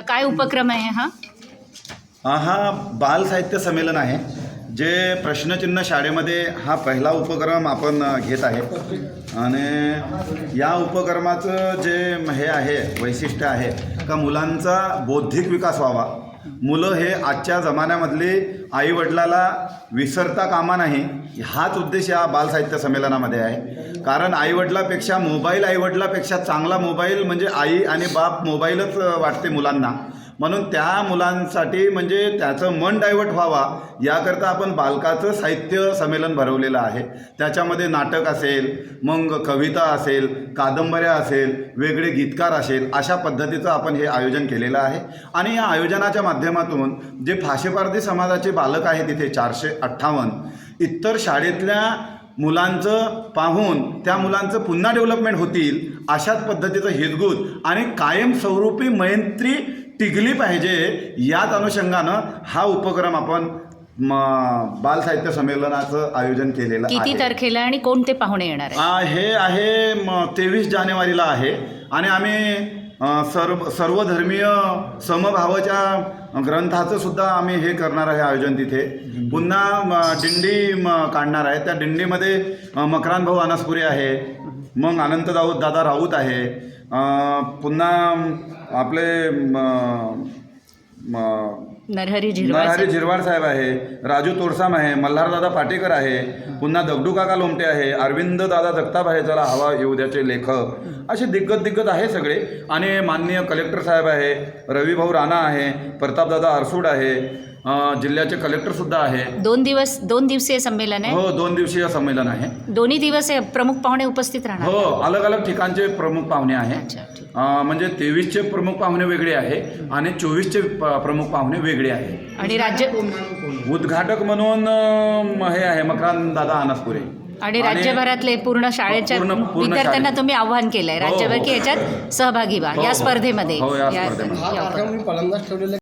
काय उपक्रम आहे हा? हा हा बाल साहित्य संमेलन आहे जे प्रश्नचिन्ह शाळेमध्ये हा पहिला उपक्रम आपण घेत आहे. आणि या उपक्रमाचं जे हे आहे वैशिष्ट्य आहे का मुलांचा बौद्धिक विकास व्हावा. मुलं हे आजच्या जमान्यामधली आईवडिलाला विसरता कामा नाही. हाच उद्देश या बालसाहित्य संमेलनामध्ये आहे. कारण आईवडिलापेक्षा मोबाईल आईवडिलापेक्षा चांगला मोबाईल म्हणजे आई आणि बाप मोबाईलच वाटते मुलांना. म्हणून त्या मुलांसाठी म्हणजे त्याचं मन डायव्हर्ट व्हावा याकरता आपण बालकाचं साहित्य संमेलन भरवलेलं आहे. त्याच्यामध्ये नाटक असेल मग कविता असेल कादंबऱ्या असेल वेगळे गीतकार असेल अशा पद्धतीचं आपण हे आयोजन केलेलं आहे. आणि या आयोजनाच्या माध्यमातून जे फाशेपारधी समाजाचे बालक आहेत तिथे चारशे अठ्ठावन्न इतर शाळेतल्या मुलांचं पाहून त्या मुलांचं पुन्हा डेव्हलपमेंट होतील अशाच पद्धतीचं हितगुज आणि कायमस्वरूपी मैत्री टिकली पाहिजे याच अनुषंगानं हा उपक्रम आपण बाल साहित्य संमेलनाचं आयोजन केलेलं किती तारखेला आणि कोणते पाहुणे येणार हे आहे तेवीस जानेवारीला आहे. आणि आम्ही सर्व सर्वधर्मीय समभावाच्या ग्रंथाचं सुद्धा आम्ही हे करणार आहे आयोजन तिथे. पुन्हा दिंडी म, काढणार आहे. त्या दिंडीमध्ये मकरान भाऊ अनासपुरे आहे. मग अनंत दाऊ दादा राऊत आहे. पुन्हा आपले म, म, नरहरी झिरवाळ नरहरी साहेब. झिरवाड साहेब आहे राजू तोडसाम आहे मल्हारदादा पाटेकर आहे पुन्हा दगडू काका लोमटे आहे अरविंद दादा जगताप आहे ज्याला हवा येऊ द्याचे लेखक असे दिग्गज दिग्गज आहे सगळे. आणि माननीय कलेक्टर साहेब आहे रविभाऊ राणा आहे प्रतापदादा अरसूड आहे अं, जिल्ह्याचे कलेक्टर सुद्धा आहे. दोन दिवस दोन दिवसीय संमेलन आहे. हो दोन दिवसीय संमेलन आहे. दोन्ही दिवस हे प्रमुख पाहुणे उपस्थित राहणार. हो अलग अलग ठिकाणचे प्रमुख पाहुणे आहे अच्छा ठीक. अं, म्हणजे तेवीसचे प्रमुख पाहुणे वेगळे आहे आणि चोवीसचे प- प्रमुख पाहुणे वेगळे आहे आणि राज्य उद्घाटक म्हणून हे आहे मकरान दादा अनासपुरे आणि राज्यभरातले पूर्ण शाळेच्या विद्यार्थ्यांना. तुम्ही आव्हान केलंय हो, राज्यभर हो. की याच्यात सहभागी व्हा हो, या. स्पर्धेमध्ये